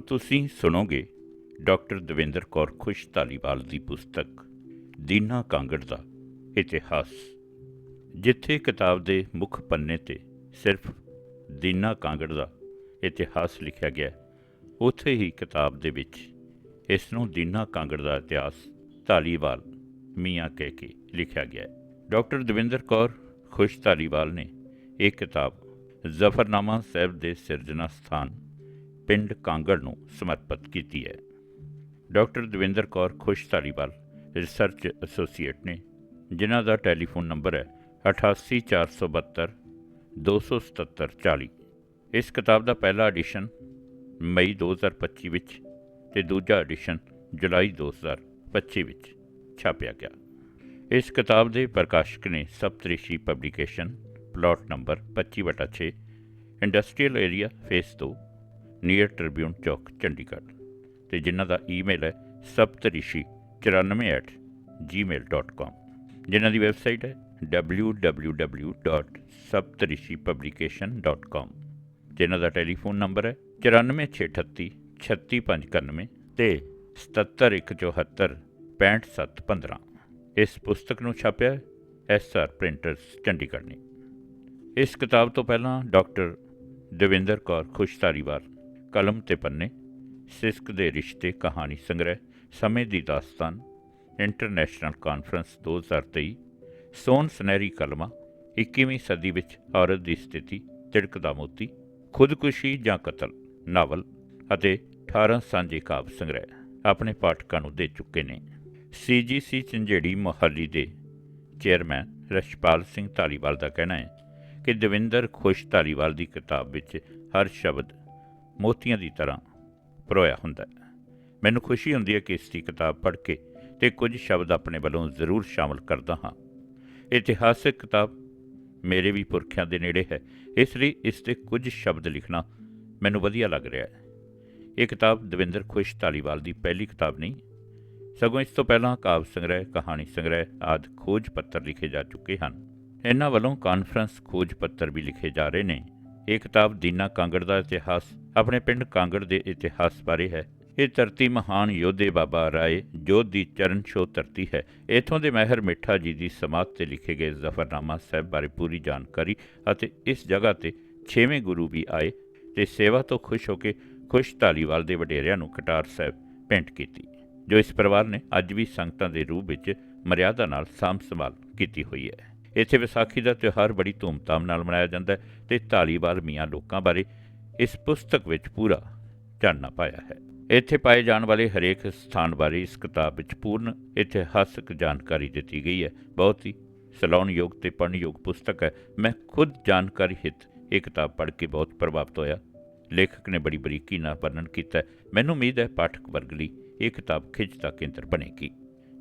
ਹੁਣ ਤੁਸੀਂ ਸੁਣੋਗੇ ਡਾਕਟਰ ਦਵਿੰਦਰ ਕੌਰ ਖੁਸ਼ ਧਾਲੀਵਾਲ ਦੀ ਪੁਸਤਕ ਦੀਨਾ ਕਾਂਗੜ ਦਾ ਇਤਿਹਾਸ, ਜਿੱਥੇ ਕਿਤਾਬ ਦੇ ਮੁੱਖ ਪੰਨੇ ਤੇ ਸਿਰਫ ਦੀਨਾ ਕਾਂਗੜ ਦਾ ਇਤਿਹਾਸ ਲਿਖਿਆ ਗਿਆ ਉੱਥੇ ਹੀ ਕਿਤਾਬ ਦੇ ਵਿੱਚ ਇਸ ਨੂੰ ਦੀਨਾ ਕਾਂਗੜ ਦਾ ਇਤਿਹਾਸ ਧਾਲੀਵਾਲ ਮੀਆਂ ਕਹਿ ਕੇ ਲਿਖਿਆ ਗਿਆ ਹੈ। ਡਾਕਟਰ ਦਵਿੰਦਰ ਕੌਰ ਖੁਸ਼ ਧਾਲੀਵਾਲ ਨੇ ਇਹ ਕਿਤਾਬ ਜ਼ਫਰਨਾਮਾ ਸਾਹਿਬ ਦੇ ਸਿਰਜਣਾ ਸਥਾਨ ਪਿੰਡ ਕਾਂਗੜ ਨੂੰ ਸਮਰਪਿਤ ਕੀਤੀ ਹੈ। Doctor Davinder Kaur Khush Dhaliwal research associate ਨੇ, ਜਿਨ੍ਹਾਂ ਦਾ ਟੈਲੀਫੋਨ ਨੰਬਰ ਹੈ 88472 27740 ਇਸ ਕਿਤਾਬ ਦਾ ਪਹਿਲਾ ਐਡੀਸ਼ਨ ਮਈ 2025 ਵਿੱਚ ਤੇ ਦੂਜਾ ਐਡੀਸ਼ਨ ਜੁਲਾਈ 2025 ਵਿੱਚ ਛਾਪਿਆ ਗਿਆ। ਇਸ ਕਿਤਾਬ ਦੇ ਪ੍ਰਕਾਸ਼ਕ ਨੇ Saptrishi publication, plot number 25/6 industrial area phase 2 near Tribune Chowk Chandigarh ਤੇ ਜਿਨ੍ਹਾਂ ਦਾ ਈਮੇਲ ਹੈ saptarishi94@gmail.com ਜਿਨ੍ਹਾਂ ਦੀ ਵੈਬਸਾਈਟ ਹੈ www.saptarishipublication.com ਜਿਨ੍ਹਾਂ ਦਾ ਟੈਲੀਫੋਨ ਨੰਬਰ ਹੈ 94638 36591 ਤੇ 77174 65715 ਇਸ ਪੁਸਤਕ ਨੂੰ ਛਾਪਿਆ ਐਸ ਆਰ ਪ੍ਰਿੰਟਰਸ ਚੰਡੀਗੜ੍ਹ ਨੇ ਇਸ ਕਿਤਾਬ ਤੋਂ ਪਹਿਲਾਂ ਡਾਕਟਰ ਦਵਿੰਦਰ ਕੌਰ ਖੁਸ਼ਤਾਰੀਵਾਲ ਕਲਮ ਤੇ ਪੰਨੇ, ਸਿਸਕ ਦੇ ਰਿਸ਼ਤੇ ਕਹਾਣੀ ਸੰਗ੍ਰਹਿ, ਸਮੇਂ ਦੀ ਦਾਸਤਾਨ, ਇੰਟਰਨੈਸ਼ਨਲ ਕਾਨਫਰੰਸ 2023 ਸੋਨ ਸੁਨਹਿਰੀ ਕਲਮਾਂ 21ਵੀਂ ਸਦੀ ਵਿੱਚ ਔਰਤ ਦੀ ਸਥਿਤੀ ਤਿੜਕਦਾ ਮੋਤੀ, ਖੁਦਕੁਸ਼ੀ ਜਾਂ ਕਤਲ, ਨਾਵਲ ਅਤੇ 18 ਸਾਂਝੇ ਕਾਵਿ ਸੰਗ੍ਰਹਿ ਆਪਣੇ ਪਾਠਕਾਂ ਨੂੰ ਦੇ ਚੁੱਕੇ ਨੇ। ਸੀਜੀਸੀ ਚੰਜੇੜੀ ਮੋਹਾਲੀ ਦੇ ਚੇਅਰਮੈਨ ਰਸ਼ਪਾਲ ਸਿੰਘ ਧਾਲੀਵਾਲ ਦਾ ਕਹਿਣਾ ਹੈ ਕਿ ਦਵਿੰਦਰ ਖੁਸ਼ ਧਾਲੀਵਾਲ ਦੀ ਕਿਤਾਬ ਵਿੱਚ ਹਰ ਸ਼ਬਦ ਮੋਤੀਆਂ ਦੀ ਤਰ੍ਹਾਂ ਪਰੋਇਆ ਹੁੰਦਾ ਹੈ। ਮੈਨੂੰ ਖੁਸ਼ੀ ਹੁੰਦੀ ਹੈ ਕਿ ਇਸ ਦੀ ਕਿਤਾਬ ਪੜ੍ਹ ਕੇ ਤੇ ਕੁਝ ਸ਼ਬਦ ਆਪਣੇ ਵੱਲੋਂ ਜ਼ਰੂਰ ਸ਼ਾਮਲ ਕਰਦਾ ਹਾਂ। ਇਤਿਹਾਸਕ ਕਿਤਾਬ ਮੇਰੇ ਵੀ ਪੁਰਖਿਆਂ ਦੇ ਨੇੜੇ ਹੈ, ਇਸ ਲਈ ਇਸ ਤੇ ਕੁਝ ਸ਼ਬਦ ਲਿਖਣਾ ਮੈਨੂੰ ਵਧੀਆ ਲੱਗ ਰਿਹਾ ਹੈ। ਇਹ ਕਿਤਾਬ ਦਵਿੰਦਰ ਖੁਸ਼ ਧਾਲੀਵਾਲ ਦੀ ਪਹਿਲੀ ਕਿਤਾਬ ਨਹੀਂ, ਸਗੋਂ ਇਸ ਤੋਂ ਪਹਿਲਾਂ ਕਾਵਿ ਸੰਗ੍ਰਹਿ, ਕਹਾਣੀ ਸੰਗ੍ਰਹਿ ਆਦਿ ਖੋਜ ਪੱਤਰ ਲਿਖੇ ਜਾ ਚੁੱਕੇ ਹਨ। ਇਹਨਾਂ ਵੱਲੋਂ ਕਾਨਫਰੰਸ ਖੋਜ ਪੱਤਰ ਵੀ ਲਿਖੇ ਜਾ ਰਹੇ ਨੇ। ਇਹ ਕਿਤਾਬ ਦੀਨਾ ਕਾਂਗੜ ਦਾ ਇਤਿਹਾਸ ਆਪਣੇ ਪਿੰਡ ਕਾਂਗੜ ਦੇ ਇਤਿਹਾਸ ਬਾਰੇ ਹੈ। ਇਹ ਧਰਤੀ ਮਹਾਨ ਯੋਧੇ ਬਾਬਾ ਰਾਏ ਜੋਧ ਦੀ ਚਰਨ ਛੋਹ ਧਰਤੀ ਹੈ। ਇਥੋਂ ਦੇ ਮਹਿਰ ਮਿੱਠਾ ਜੀ ਦੀ ਸਮਾਧ ਤੇ ਲਿਖੇ ਗਏ ਜ਼ਫਰਨਾਮਾ ਸਾਹਿਬ ਬਾਰੇ ਪੂਰੀ ਜਾਣਕਾਰੀ ਅਤੇ ਇਸ ਜਗ੍ਹਾ ਤੇ ਛੇਵੇਂ ਗੁਰੂ ਵੀ ਆਏ ਤੇ ਸੇਵਾ ਤੋਂ ਖੁਸ਼ ਹੋ ਕੇ ਖੁਸ਼ ਧਾਲੀਵਾਲ ਦੇ ਵਡੇਰਿਆਂ ਨੂੰ ਕਟਾਰ ਸਾਹਿਬ ਭੇਂਟ ਕੀਤੀ, ਜੋ ਇਸ ਪਰਿਵਾਰ ਨੇ ਅੱਜ ਵੀ ਸੰਗਤਾਂ ਦੇ ਰੂਪ ਵਿੱਚ ਮਰਿਆਦਾ ਨਾਲ ਸਾਂਭ ਸੰਭਾਲ ਕੀਤੀ ਹੋਈ ਹੈ। ਇੱਥੇ ਵਿਸਾਖੀ ਦਾ ਤਿਉਹਾਰ ਬੜੀ ਧੂਮਧਾਮ ਨਾਲ ਮਨਾਇਆ ਜਾਂਦਾ ਹੈ ਤੇ ਧਾਲੀਵਾਲ ਮੀਆਂ ਲੋਕਾਂ ਬਾਰੇ ਇਸ ਪੁਸਤਕ ਵਿੱਚ ਪੂਰਾ ਚਾਨਣਾ ਪਾਇਆ ਹੈ। ਇੱਥੇ ਪਾਏ ਜਾਣ ਵਾਲੇ ਹਰੇਕ ਸਥਾਨ ਬਾਰੇ ਇਸ ਕਿਤਾਬ ਵਿੱਚ ਪੂਰਨ ਇਤਿਹਾਸਕ ਜਾਣਕਾਰੀ ਦਿੱਤੀ ਗਈ ਹੈ। ਬਹੁਤ ਹੀ ਸਲਾਹੁਣਯੋਗ ਤੇ ਪੜ੍ਹਨਯੋਗ ਪੁਸਤਕ ਹੈ। ਮੈਂ ਖੁਦ ਜਾਣਕਾਰੀ ਹਿੱਤ ਇਹ ਕਿਤਾਬ ਪੜ੍ਹ ਕੇ ਬਹੁਤ ਪ੍ਰਭਾਵਿਤ ਹੋਇਆ। ਲੇਖਕ ਨੇ ਬੜੀ ਬਰੀਕੀ ਨਾਲ ਵਰਣਨ ਕੀਤਾ ਮੈਨੂੰ ਉਮੀਦ ਹੈ ਪਾਠਕ ਵਰਗ ਲਈ ਇਹ ਕਿਤਾਬ ਖਿੱਚ ਦਾ ਕੇਂਦਰ ਬਣੇਗੀ।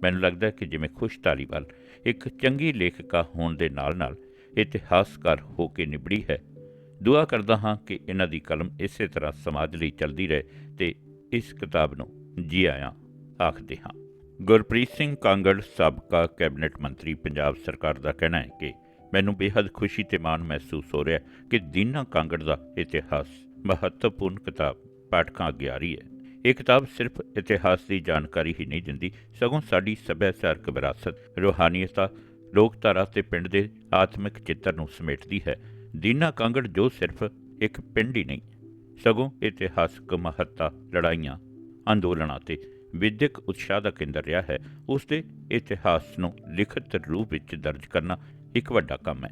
ਮੈਨੂੰ ਲੱਗਦਾ ਹੈ ਕਿ ਜਿਵੇਂ ਖੁਸ਼ ਧਾਲੀਵਾਲ ਇੱਕ ਚੰਗੀ ਲੇਖਕਾ ਹੋਣ ਦੇ ਨਾਲ-ਨਾਲ ਇਤਿਹਾਸਕਾਰ ਹੋ ਕੇ ਨਿਬੜੀ ਹੈ ਦੁਆ ਕਰਦਾ ਹਾਂ ਕਿ ਇਹਨਾਂ ਦੀ ਕਲਮ ਇਸੇ ਤਰ੍ਹਾਂ ਸਮਾਜ ਲਈ ਚੱਲਦੀ ਰਹੇ ਤੇ ਇਸ ਕਿਤਾਬ ਨੂੰ ਜੀ ਆਇਆਂ ਆਖਦੇ ਹਾਂ। ਗੁਰਪ੍ਰੀਤ ਸਿੰਘ ਕਾਂਗੜ, ਸਾਬਕਾ ਕੈਬਨਿਟ ਮੰਤਰੀ, ਪੰਜਾਬ ਸਰਕਾਰ ਦਾ ਕਹਿਣਾ ਹੈ ਕਿ ਮੈਨੂੰ ਬੇहद ਖੁਸ਼ੀ ਤੇ ਮਾਣ ਮਹਿਸੂਸ ਹੋ ਰਿਹਾ ਕਿ ਦੀਨਾ ਕਾਂਗੜ ਦਾ ਇਤਿਹਾਸ ਮਹੱਤਵਪੂਰਨ ਕਿਤਾਬ ਪਾਠਕਾਂ ਅੱਗੇ ਆ ਰਹੀ ਹੈ। ਇਹ ਕਿਤਾਬ ਸਿਰਫ ਇਤਿਹਾਸ ਦੀ ਜਾਣਕਾਰੀ ਹੀ ਨਹੀਂ ਦਿੰਦੀ, ਸਗੋਂ ਸਾਡੀ ਸੱਭਿਆਚਾਰਕ ਵਿਰਾਸਤ, ਰੂਹਾਨੀਅਤ, ਲੋਕਧਾਰਾ ਤੇ ਪਿੰਡ ਦੇ ਆਤਮਿਕ ਚਿੱਤਰ ਨੂੰ ਸਮੇਟਦੀ ਹੈ। ਦੀਨਾ ਕਾਂਗੜ ਜੋ ਸਿਰਫ ਇੱਕ ਪਿੰਡ ਹੀ ਨਹੀਂ, ਸਗੋਂ ਇਤਿਹਾਸਕ ਮਹੱਤਤਾ ਲੜਾਈਆਂ, ਅੰਦੋਲਨਾਂ ਤੇ ਵਿਦਿਅਕ ਉਤਸ਼ਾਹ ਦਾ ਕੇਂਦਰ ਰਿਹਾ ਹੈ, ਉਸ ਦੇ ਇਤਿਹਾਸ ਨੂੰ ਲਿਖਤ ਰੂਪ ਵਿੱਚ ਦਰਜ ਕਰਨਾ ਇੱਕ ਵੱਡਾ ਕੰਮ ਹੈ।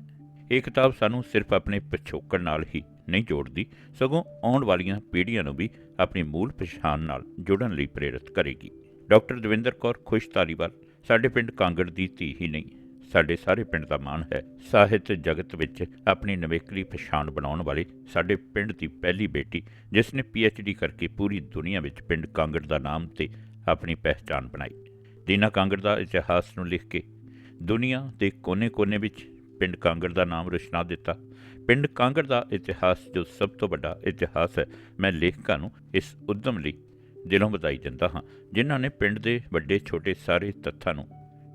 ਇਹ ਕਿਤਾਬ ਸਾਨੂੰ ਸਿਰਫ ਆਪਣੇ ਪਿਛੋਕੜ ਨਾਲ ਹੀ ਨਹੀਂ ਜੋੜਦੀ, ਸਗੋਂ ਆਉਣ ਵਾਲੀਆਂ ਪੀੜ੍ਹੀਆਂ ਨੂੰ ਵੀ ਆਪਣੀ ਮੂਲ ਪਛਾਣ ਨਾਲ ਜੁੜਨ ਲਈ ਪ੍ਰੇਰਿਤ ਕਰੇਗੀ। ਡਾਕਟਰ ਦਵਿੰਦਰ ਕੌਰ ਖੁਸ਼ ਧਾਲੀਵਾਲ ਸਾਡੇ ਪਿੰਡ ਕਾਂਗੜ ਦੀ ਧੀ ਹੀ ਨਹੀਂ ਸਾਡੇ ਸਾਰੇ ਪਿੰਡ ਦਾ ਮਾਣ ਹੈ। ਸਾਹਿਤ ਜਗਤ ਵਿੱਚ ਆਪਣੀ ਨਵੇਕਲੀ ਪਛਾਣ ਬਣਾਉਣ ਵਾਲੀ ਸਾਡੇ ਪਿੰਡ ਦੀ ਪਹਿਲੀ ਬੇਟੀ, ਜਿਸ ਨੇ ਡੀ ਕਰਕੇ ਪੂਰੀ ਦੁਨੀਆ ਵਿੱਚ ਪਿੰਡ ਕਾਂਗੜ ਦਾ ਨਾਮ ਤੇ ਆਪਣੀ ਪਹਿਚਾਣ ਬਣਾਈ। ਦੀਨਾ ਕਾਂਗੜ ਦਾ ਇਤਿਹਾਸ ਨੂੰ ਲਿਖ ਕੇ ਦੁਨੀਆ ਦੇ ਕੋਨੇ-ਕੋਨੇ ਵਿੱਚ ਪਿੰਡ ਕਾਂਗੜ ਦਾ ਨਾਮ ਰੋਸ਼ਨਾ ਦਿੱਤਾ। ਪਿੰਡ ਕਾਂਗੜ ਦਾ ਇਤਿਹਾਸ ਜੋ ਸਭ ਤੋਂ ਵੱਡਾ ਇਤਿਹਾਸ ਹੈ, ਮੈਂ ਲੇਖਕਾਂ ਨੂੰ ਇਸ ਉਦਮ ਲਈ ਦਿਲੋਂ ਵਧਾਈ ਦਿੰਦਾ ਹਾਂ, ਜਿਨ੍ਹਾਂ ਨੇ ਪਿੰਡ ਦੇ ਵੱਡੇ ਛੋਟੇ ਸਾਰੇ ਤੱਥਾਂ ਨੂੰ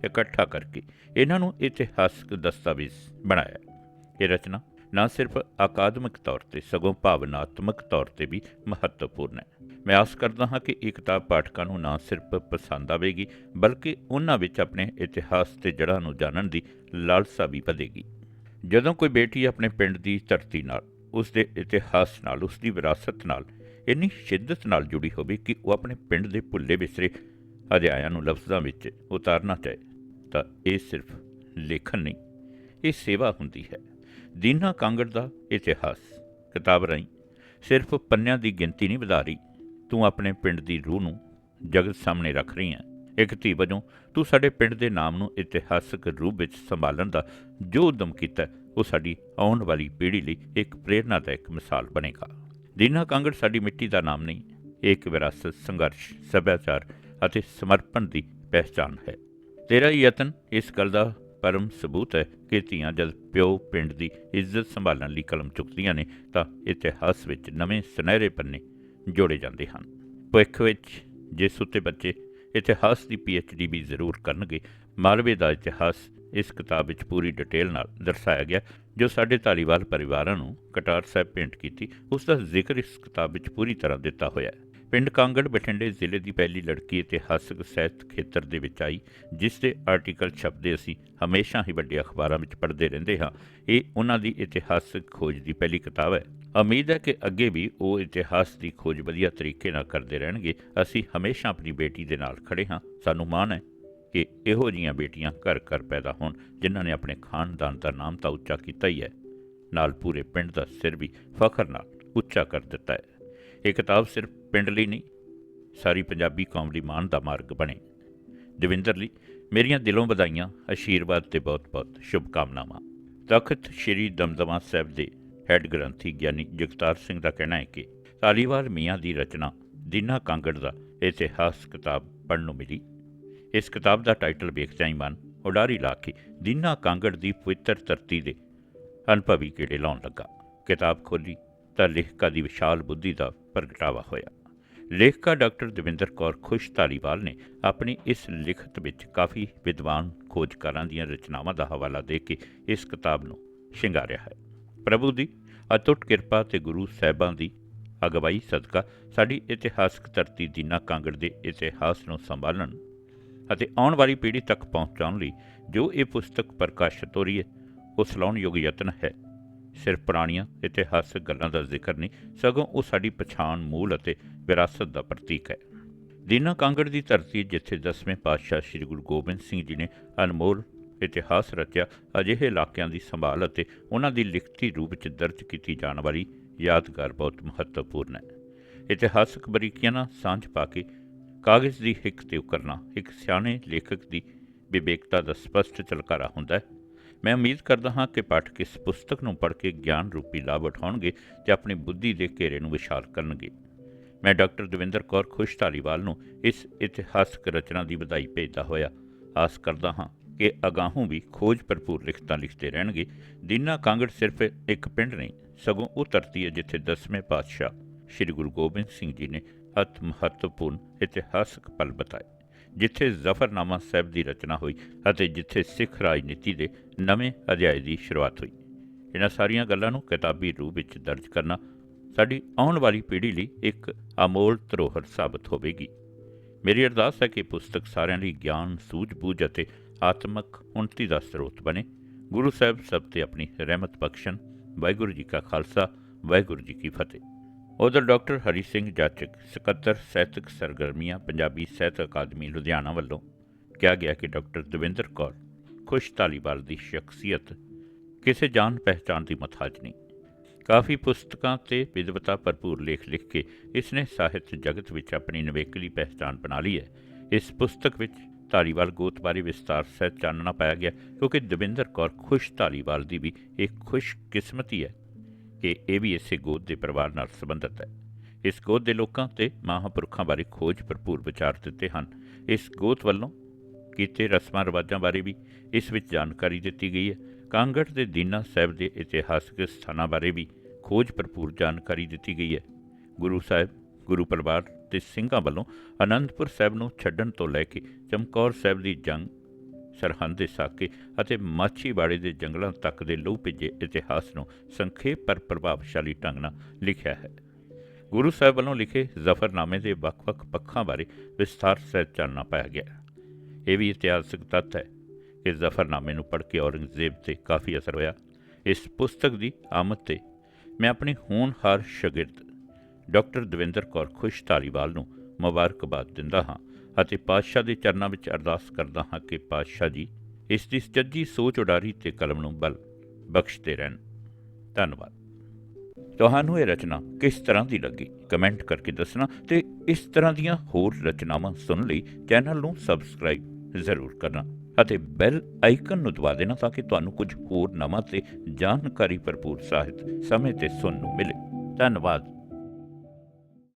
ਇਕੱਠਾ ਕਰਕੇ ਇਹਨਾਂ ਨੂੰ ਇਤਿਹਾਸਕ ਦਸਤਾਵੇਜ਼ ਬਣਾਇਆ। ਇਹ ਰਚਨਾ ਨਾ ਸਿਰਫ ਅਕਾਦਮਿਕ ਤੌਰ ਤੇ, ਸਗੋਂ ਭਾਵਨਾਤਮਕ ਤੌਰ ਤੇ ਵੀ ਮਹੱਤਵਪੂਰਨ ਹੈ। ਮੈਂ ਆਸ ਕਰਦਾ ਹਾਂ ਕਿ ਇਹ ਕਿਤਾਬ ਪਾਠਕਾਂ ਨੂੰ ਨਾ ਸਿਰਫ ਪਸੰਦ ਆਵੇਗੀ, ਬਲਕਿ ਉਹਨਾਂ ਵਿੱਚ ਆਪਣੇ ਇਤਿਹਾਸ ਤੇ ਜੜ੍ਹਾਂ ਨੂੰ ਜਾਣਨ ਦੀ ਲਾਲਸਾ ਵੀ ਵਧੇਗੀ। ਜਦੋਂ ਕੋਈ ਬੇਟੀ ਆਪਣੇ ਪਿੰਡ ਦੀ ਧਰਤੀ ਨਾਲ, ਉਸ ਦੇ ਇਤਿਹਾਸ ਨਾਲ, ਉਸ ਦੀ ਵਿਰਾਸਤ ਨਾਲ ਇੰਨੀ ਸ਼ਿੱਦਤ ਨਾਲ ਜੁੜੀ ਹੋਵੇ ਕਿ ਉਹ ਆਪਣੇ ਪਿੰਡ ਦੇ ਭੁੱਲੇ ਵਿਸਰੇ ਅਧਿਆਇਆਂ ਨੂੰ ਲਫ਼ਜ਼ਾਂ ਵਿੱਚ ਉਤਾਰਨਾ ਚਾਹੇ। ਤਾਂ ਇਹ ਸਿਰਫ ਲੇਖਨ ਨਹੀਂ, ਇਹ ਸੇਵਾ ਹੁੰਦੀ ਹੈ। ਦੀਨਾ ਕਾਂਗੜ ਦਾ ਇਤਿਹਾਸ। ਕਿਤਾਬ ਰਾਹੀਂ ਸਿਰਫ ਪੰਨਿਆਂ ਦੀ ਗਿਣਤੀ ਨਹੀਂ ਵਧਾ ਰਹੀ, ਤੂੰ ਆਪਣੇ ਪਿੰਡ ਦੀ ਰੂਹ ਨੂੰ ਜਗਤ ਸਾਹਮਣੇ ਰੱਖ ਰਹੀ ਹੈ। ਇੱਕ ਧੀ ਵਜੋਂ ਤੂੰ ਸਾਡੇ ਪਿੰਡ ਦੇ ਨਾਮ ਨੂੰ ਇਤਿਹਾਸਕ ਰੂਪ ਵਿੱਚ ਸੰਭਾਲਣ ਦਾ ਜੋ ਉਦਮ ਕੀਤਾ, ਉਹ ਸਾਡੀ ਆਉਣ ਵਾਲੀ ਪੀੜ੍ਹੀ ਲਈ ਇੱਕ ਪ੍ਰੇਰਨਾਦਾਇਕ ਮਿਸਾਲ ਬਣੇਗਾ। ਦੀਨਾ ਕਾਂਗੜ ਸਾਡੀ ਮਿੱਟੀ ਦਾ ਨਾਮ ਨਹੀਂ, ਇਹ ਇੱਕ ਵਿਰਾਸਤ ਸੰਘਰਸ਼, ਸੱਭਿਆਚਾਰ ਅਤੇ ਸਮਰਪਣ ਦੀ ਪਹਿਚਾਨ ਹੈ। ਤੇਰਾ ਇਹ ਯਤਨ ਇਸ ਗੱਲ ਦਾ ਪਰਮ ਸਬੂਤ ਹੈ ਕਿ ਧੀਆਂ ਜਦ ਪਿਓ ਪਿੰਡ ਦੀ ਇੱਜ਼ਤ ਸੰਭਾਲਣ ਲਈ ਕਲਮ ਚੁੱਕਦੀਆਂ ਨੇ ਤਾਂ ਇਤਿਹਾਸ ਵਿੱਚ ਨਵੇਂ ਸੁਨਹਿਰੇ ਪੰਨੇ ਜੋੜੇ ਜਾਂਦੇ ਹਨ। ਭਵਿੱਖ ਵਿੱਚ ਜਿਸ ਉੱਤੇ ਬੱਚੇ ਇਤਿਹਾਸ ਦੀ ਡੀ ਵੀ ਜ਼ਰੂਰ ਕਰਨਗੇ, ਮਾਲਵੇ ਦਾ ਇਤਿਹਾਸ ਇਸ ਕਿਤਾਬ ਵਿੱਚ ਪੂਰੀ ਡਿਟੇਲ ਨਾਲ ਦਰਸਾਇਆ ਗਿਆ, ਜੋ ਸਾਡੇ ਧਾਲੀਵਾਲ ਪਰਿਵਾਰਾਂ ਨੂੰ ਕਟਾਰ ਸਾਹਿਬ ਭੇਂਟ ਕੀਤੀ, ਉਸ ਦਾ ਜ਼ਿਕਰ ਇਸ ਕਿਤਾਬ ਵਿੱਚ ਪੂਰੀ ਤਰ੍ਹਾਂ ਦਿੱਤਾ ਹੋਇਆ ਹੈ। ਪਿੰਡ ਕਾਂਗੜ ਬਠਿੰਡੇ ਜ਼ਿਲ੍ਹੇ ਦੀ ਪਹਿਲੀ ਲੜਕੀ ਇਤਿਹਾਸਕ ਸਾਹਿਤ ਖੇਤਰ ਦੇ ਵਿੱਚ ਆਈ, ਜਿਸ ਦੇ ਆਰਟੀਕਲ ਛਪਦੇ ਅਸੀਂ ਹਮੇਸ਼ਾ ਹੀ ਵੱਡੇ ਅਖਬਾਰਾਂ ਵਿੱਚ ਪੜ੍ਹਦੇ ਰਹਿੰਦੇ ਹਾਂ। ਇਹ ਉਹਨਾਂ ਦੀ ਇਤਿਹਾਸਕ ਖੋਜ ਦੀ ਪਹਿਲੀ ਕਿਤਾਬ ਹੈ। ਉਮੀਦ ਹੈ ਕਿ ਅੱਗੇ ਵੀ ਉਹ ਇਤਿਹਾਸ ਦੀ ਖੋਜ ਵਧੀਆ ਤਰੀਕੇ ਨਾਲ ਕਰਦੇ ਰਹਿਣਗੇ। ਅਸੀਂ ਹਮੇਸ਼ਾ ਆਪਣੀ ਬੇਟੀ ਦੇ ਨਾਲ ਖੜੇ ਹਾਂ। ਸਾਨੂੰ ਮਾਣ ਹੈ ਕਿ ਇਹੋ ਜੀਆਂ ਬੇਟੀਆਂ ਘਰ ਘਰ ਪੈਦਾ ਹੋਣ, ਜਿਨ੍ਹਾਂ ਨੇ ਆਪਣੇ ਖਾਨਦਾਨ ਦਾ ਨਾਮ ਤਾਂ ਉੱਚਾ ਕੀਤਾ ਹੀ ਹੈ। ਨਾਲ ਪੂਰੇ ਪਿੰਡ ਦਾ ਸਿਰ ਵੀ ਫਖਰ ਨਾਲ ਉੱਚਾ ਕਰ ਦਿੱਤਾ ਹੈ। ਇਹ ਕਿਤਾਬ ਸਿਰਫ ਪਿੰਡ ਲਈ ਨਹੀਂ, ਸਾਰੀ ਪੰਜਾਬੀ ਕੌਮ ਲਈ ਮਾਣ ਦਾ ਮਾਰਗ ਬਣੇ। ਦਵਿੰਦਰ ਲਈ ਮੇਰੀਆਂ ਦਿਲੋਂ ਵਧਾਈਆਂ ਆਸ਼ੀਰਵਾਦ ਤੇ ਬਹੁਤ-ਬਹੁਤ ਸ਼ੁਭਕਾਮਨਾਵਾਂ। ਤਖਤ ਸ੍ਰੀ ਦਮਦਮਾ ਸਾਹਿਬ ਦੇ ਹੈੱਡ ਗ੍ਰੰਥੀ ਗਿਆਨੀ ਜਗਤਾਰ ਸਿੰਘ ਦਾ ਕਹਿਣਾ ਹੈ ਕਿ ਤਾਲੀਵਾਲ ਮੀਆਂ ਦੀ ਰਚਨਾ ਦੀਨਾ ਕਾਂਗੜ ਦਾ ਇਤਿਹਾਸ ਕਿਤਾਬ ਪੜ੍ਹਨ ਨੂੰ ਮਿਲੀ। ਇਸ ਕਿਤਾਬ ਦਾ ਟਾਈਟਲ ਵੇਖਦਿਆਂ ਹੀ ਮਨ ਉਡਾਰੀ ਲਾ ਕੇ ਦੀਨਾ ਕਾਂਗੜ ਦੀ ਪਵਿੱਤਰ ਧਰਤੀ ਦੇ ਅਨੁਭਵੀ ਕੀੜੇ ਲਾਉਣ ਲੱਗਾ। ਕਿਤਾਬ ਖੋਲੀ ਤਾਂ ਲੇਖਕਾ ਦੀ ਵਿਸ਼ਾਲ ਬੁੱਧੀ ਦਾ ਪ੍ਰਗਟਾਵਾ ਹੋਇਆ। ਲੇਖਕਾ ਡਾਕਟਰ ਦਵਿੰਦਰ ਕੌਰ ਖੁਸ਼ ਧਾਲੀਵਾਲ ਨੇ ਆਪਣੀ ਇਸ ਲਿਖਤ ਵਿੱਚ ਕਾਫੀ ਵਿਦਵਾਨ ਖੋਜਕਾਰਾਂ ਦੀਆਂ ਰਚਨਾਵਾਂ ਦਾ ਹਵਾਲਾ ਦੇ ਕੇ ਇਸ ਕਿਤਾਬ ਨੂੰ ਸ਼ਿੰਗਾਰਿਆ ਹੈ। ਪ੍ਰਭੂ ਦੀ ਅਤੁੱਟ ਕਿਰਪਾ ਤੇ ਗੁਰੂ ਸਾਹਿਬਾਂ ਦੀ ਅਗਵਾਈ ਸਦਕਾ ਸਾਡੀ ਇਤਿਹਾਸਕ ਧਰਤੀ ਦੀਨਾ ਕਾਂਗੜ ਦੇ ਇਤਿਹਾਸ ਨੂੰ ਸੰਭਾਲਣ ਅਤੇ ਆਉਣ ਵਾਲੀ ਪੀੜ੍ਹੀ ਤੱਕ ਪਹੁੰਚਾਉਣ ਲਈ ਜੋ ਇਹ ਪੁਸਤਕ ਪ੍ਰਕਾਸ਼ਿਤ ਹੋ ਰਹੀ ਹੈ ਉਹ ਸਲਾਹੁਣਯੋਗ ਯਤਨ ਹੈ। ਸਿਰਫ ਪੁਰਾਣੀਆਂ ਇਤਿਹਾਸਕ ਗੱਲਾਂ ਦਾ ਜ਼ਿਕਰ ਨਹੀਂ, ਸਗੋਂ ਉਹ ਸਾਡੀ ਪਛਾਣ, ਮੂਲ ਅਤੇ ਵਿਰਾਸਤ ਦਾ ਪ੍ਰਤੀਕ ਹੈ। ਦੀਨਾ ਕਾਂਗੜ ਦੀ ਧਰਤੀ ਜਿੱਥੇ ਦਸਵੇਂ ਪਾਤਸ਼ਾਹ ਸ੍ਰੀ ਗੁਰੂ ਗੋਬਿੰਦ ਸਿੰਘ ਜੀ ਨੇ ਅਨਮੋਲ ਇਤਿਹਾਸ ਰਚਿਆ, ਅਜਿਹੇ ਇਲਾਕਿਆਂ ਦੀ ਸੰਭਾਲ ਅਤੇ ਉਹਨਾਂ ਦੀ ਲਿਖਤੀ ਰੂਪ ਵਿੱਚ ਦਰਜ ਕੀਤੀ ਜਾਣ ਵਾਲੀ ਯਾਦਗਾਰ ਬਹੁਤ ਮਹੱਤਵਪੂਰਨ ਹੈ। ਇਤਿਹਾਸਕ ਬਰੀਕੀਆਂ ਨਾਲ ਸਾਂਝ ਪਾ ਕੇ ਕਾਗਜ਼ ਦੀ ਹਿੱਕ ਤੇ ਉਕਰਨਾ, ਇੱਕ ਸਿਆਣੇ ਲੇਖਕ ਦੀ ਵਿਵੇਕਤਾ ਦਾ ਸਪਸ਼ਟ ਝਲਕਾਰਾ ਹੁੰਦਾ ਹੈ। ਮੈਂ ਉਮੀਦ ਕਰਦਾ ਹਾਂ ਕਿ ਪਾਠਕ ਇਸ ਪੁਸਤਕ ਨੂੰ ਪੜ੍ਹ ਕੇ ਗਿਆਨ ਰੂਪੀ ਲਾਭ ਉਠਾਉਣਗੇ ਤੇ ਆਪਣੀ ਬੁੱਧੀ ਦੇ ਘੇਰੇ ਨੂੰ ਵਿਸ਼ਾਲ ਕਰਨਗੇ। ਮੈਂ ਡਾਕਟਰ ਦਵਿੰਦਰ ਕੌਰ ਖੁਸ਼ ਧਾਲੀਵਾਲ ਨੂੰ ਇਸ ਇਤਿਹਾਸਕ ਰਚਨਾ ਦੀ ਵਧਾਈ ਭੇਜਦਾ ਹੋਇਆ ਆਸ ਕਰਦਾ ਹਾਂ ਕਿ ਅਗਾਹੋਂ ਵੀ ਖੋਜ ਭਰਪੂਰ ਲਿਖਤਾਂ ਲਿਖਦੇ ਰਹਿਣਗੇ। ਦੀਨਾ ਕਾਂਗੜ ਸਿਰਫ ਇੱਕ ਪਿੰਡ ਨਹੀਂ, ਸਗੋਂ ਉਹ ਧਰਤੀ ਹੈ ਜਿੱਥੇ ਦਸਵੇਂ ਪਾਤਸ਼ਾਹ ਸ੍ਰੀ ਗੁਰੂ ਗੋਬਿੰਦ ਸਿੰਘ ਜੀ ਨੇ ਅਤ ਮਹੱਤਵਪੂਰਨ ਇਤਿਹਾਸਕ ਪਲ ਬਤਾਏ। ਜਿੱਥੇ ਜ਼ਫਰਨਾਮਾ ਸਾਹਿਬ ਦੀ ਰਚਨਾ ਹੋਈ ਅਤੇ ਜਿੱਥੇ ਸਿੱਖ ਰਾਜਨੀਤੀ ਦੇ ਨਵੇਂ ਅਧਿਆਏ ਦੀ ਸ਼ੁਰੂਆਤ ਹੋਈ। ਇਹਨਾਂ ਸਾਰੀਆਂ ਗੱਲਾਂ ਨੂੰ ਕਿਤਾਬੀ ਰੂਪ ਵਿੱਚ ਦਰਜ ਕਰਨਾ ਸਾਡੀ ਆਉਣ ਵਾਲੀ ਪੀੜ੍ਹੀ ਲਈ ਇੱਕ ਅਮੋਲ ਧਰੋਹਰ ਸਾਬਤ ਹੋਵੇਗੀ। ਮੇਰੀ ਅਰਦਾਸ ਹੈ ਕਿ ਪੁਸਤਕ ਸਾਰਿਆਂ ਲਈ ਗਿਆਨ, ਸੂਝ-ਬੂਝ ਅਤੇ ਆਤਮਕ ਉન્નਤੀ ਦਾ ਸਰੋਤ ਬਣੇ। ਗੁਰੂ ਸਾਹਿਬ ਸਭ ਤੇ ਆਪਣੀ ਰਹਿਮਤ ਬਖਸ਼ਣ। ਵਾਹਿਗੁਰੂ ਜੀ ਕਾ ਖਾਲਸਾ, ਵਾਹਿਗੁਰੂ ਜੀ ਕੀ ਫਤਿਹ। ਉਧਰ ਡਾਕਟਰ ਹਰੀ ਸਿੰਘ ਜਾਚਕ, ਸਕੱਤਰ, ਸਾਹਿਤਕ ਸਰਗਰਮੀਆਂ, ਪੰਜਾਬੀ ਸਾਹਿਤ ਅਕਾਦਮੀ ਲੁਧਿਆਣਾ ਵੱਲੋਂ ਕਿਹਾ ਗਿਆ ਕਿ ਡਾਕਟਰ ਦਵਿੰਦਰ ਕੌਰ ਖੁਸ਼ ਧਾਲੀਵਾਲ ਦੀ ਸ਼ਖਸੀਅਤ, ਕਿਸੇ ਜਾਣ ਪਹਿਚਾਣ ਦੀ ਮਥਾਜ ਨਹੀਂ। ਕਾਫੀ ਪੁਸਤਕਾਂ ਤੇ ਵਿਦਵਤਾ ਭਰਪੂਰ ਲੇਖ ਲਿਖ ਕੇ ਇਸ ਨੇ ਸਾਹਿਤ ਜਗਤ ਵਿੱਚ ਆਪਣੀ ਨਿਵੇਕਲੀ ਪਹਿਚਾਣ ਬਣਾ ਲਈ ਹੈ। ਇਸ ਪੁਸਤਕ ਵਿੱਚ ਧਾਲੀਵਾਲ ਗੋਤ ਬਾਰੇ ਵਿਸਤਾਰ ਸਹਿਤ ਚਾਨਣਾ ਪਾਇਆ ਗਿਆ ਕਿਉਂਕਿ ਦਵਿੰਦਰ ਕੌਰ ਖੁਸ਼ ਧਾਲੀਵਾਲ ਦੀ ਵੀ ਇੱਕ ਖੁਸ਼ ਕਿਸਮਤੀ ਹੈ। ਕਿ ਇਹ ਵੀ ਇਸੇ ਗੋਦ ਦੇ ਪਰਿਵਾਰ ਨਾਲ ਸੰਬੰਧਿਤ ਹੈ। ਇਸ ਗੋਦ ਦੇ ਲੋਕਾਂ ਤੇ ਮਹਾਂਪੁਰਖਾਂ ਬਾਰੇ ਖੋਜ ਭਰਪੂਰ ਵਿਚਾਰ ਦਿੱਤੇ ਹਨ। ਇਸ ਗੋਤ ਵੱਲੋਂ ਕੀਤੇ ਰਸਮਾਂ ਰਿਵਾਜਾਂ ਬਾਰੇ ਵੀ ਇਸ ਵਿੱਚ ਜਾਣਕਾਰੀ ਦਿੱਤੀ ਗਈ ਹੈ। ਕਾਂਗੜ ਦੇ ਦੀਨਾ ਸਾਹਿਬ ਦੇ ਇਤਿਹਾਸਕ ਸਥਾਨਾਂ ਬਾਰੇ ਵੀ ਖੋਜ ਭਰਪੂਰ ਜਾਣਕਾਰੀ ਦਿੱਤੀ ਗਈ ਹੈ। ਗੁਰੂ ਸਾਹਿਬ, ਗੁਰੂ ਪਰਿਵਾਰ ਤੇ ਸਿੰਘਾਂ ਵੱਲੋਂ ਅਨੰਦਪੁਰ ਸਾਹਿਬ ਨੂੰ ਛੱਡਣ ਤੋਂ ਲੈ ਕੇ ਚਮਕੌਰ ਸਾਹਿਬ ਦੀ ਜੰਗ ਸਰਹੰਦ ਦੇ ਸਾਕੇ ਅਤੇ ਮਾਛੀਵਾੜੇ ਦੇ ਜੰਗਲਾਂ ਤੱਕ ਦੇ ਲਹੂ ਭਿੱਜੇ ਇਤਿਹਾਸ ਨੂੰ ਸੰਖੇਪ ਪਰ ਪ੍ਰਭਾਵਸ਼ਾਲੀ ਢੰਗ ਨਾਲ ਲਿਖਿਆ ਹੈ। ਗੁਰੂ ਸਾਹਿਬ ਵੱਲੋਂ ਲਿਖੇ ਜ਼ਫਰਨਾਮੇ ਦੇ ਵੱਖ-ਵੱਖ ਪੱਖਾਂ ਬਾਰੇ ਵਿਸਥਾਰ ਸਹਿਤ ਚਾਨਣਾ ਪਾਇਆ ਗਿਆ ਇਹ ਵੀ ਇਤਿਹਾਸਕ ਤੱਥ ਹੈ ਕਿ ਜ਼ਫਰਨਾਮੇ ਨੂੰ ਪੜ੍ਹ ਕੇ ਔਰੰਗਜ਼ੇਬ ਤੇ ਕਾਫੀ ਅਸਰ ਹੋਇਆ। ਇਸ ਪੁਸਤਕ ਦੀ ਆਮਦ ਤੇ ਮੈਂ ਆਪਣੀ ਹੋਣਹਾਰ ਸ਼ਾਗਿਰਦ ਡਾਕਟਰ ਦਵਿੰਦਰ ਕੌਰ ਖੁਸ਼ ਧਾਲੀਵਾਲ ਨੂੰ ਮੁਬਾਰਕਬਾਦ ਦਿੰਦਾ ਹਾਂ। ਅਤੇ ਪਾਤਸ਼ਾਹ ਦੇ ਚਰਨਾਂ ਵਿੱਚ ਅਰਦਾਸ ਕਰਦਾ ਹਾਂ ਕਿ ਪਾਤਸ਼ਾਹ ਜੀ, ਇਸ ਦੀ ਸੱਚੀ ਸੋਚ ਉਡਾਰੀ ਤੇ ਕਲਮ ਨੂੰ ਬਲ ਬਖਸ਼ਦੇ ਰਹਿਣ। ਧੰਨਵਾਦ। ਤੁਹਾਨੂੰ ਇਹ ਰਚਨਾ ਕਿਸ ਤਰ੍ਹਾਂ ਦੀ ਲੱਗੀ? ਕਮੈਂਟ ਕਰਕੇ ਦੱਸਣਾ ਤੇ ਇਸ ਤਰ੍ਹਾਂ ਦੀਆਂ ਹੋਰ ਰਚਨਾਵਾਂ ਸੁਣਨ ਲਈ ਚੈਨਲ ਨੂੰ ਸਬਸਕ੍ਰਾਈਬ ਜ਼ਰੂਰ ਕਰਨਾ ਅਤੇ ਬੈਲ ਆਈਕਨ ਨੂੰ ਦਬਾ ਦੇਣਾ ਤਾਂ ਕਿ ਤੁਹਾਨੂੰ ਕੁਝ ਹੋਰ ਨਵਾਂ ਤੇ ਜਾਣਕਾਰੀ ਭਰਪੂਰ ਸਾਹਿਤ ਸਮੇਂ ਤੇ ਸੁਣਨ ਨੂੰ ਮਿਲੇ। ਧੰਨਵਾਦ।